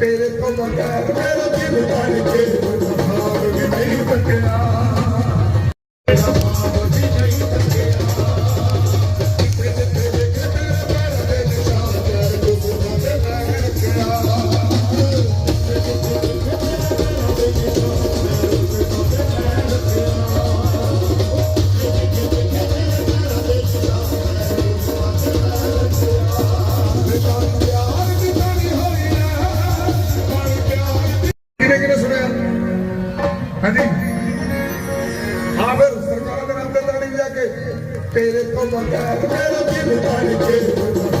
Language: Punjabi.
ਤੇਰੇ ਕੋਲ ਮੇਰਾ ਦਿਲ ਤਾਂ ਕੇ ਬਸਾਰ ਵੀ ਨਹੀਂ ਟਕਣਾ ਹਾਂਜੀ ਹਾਂ ਫਿਰ ਸਰਕਾਰ ਦੇ ਨਾਲ ਤਾਂ ਨਹੀਂ ਜਾ ਕੇ ਤੇਰੇ ਤੋਂ ਮੰਗਾ ਮੇਰਾ ਦਿਲ ਤਾਂ ਨਹੀਂ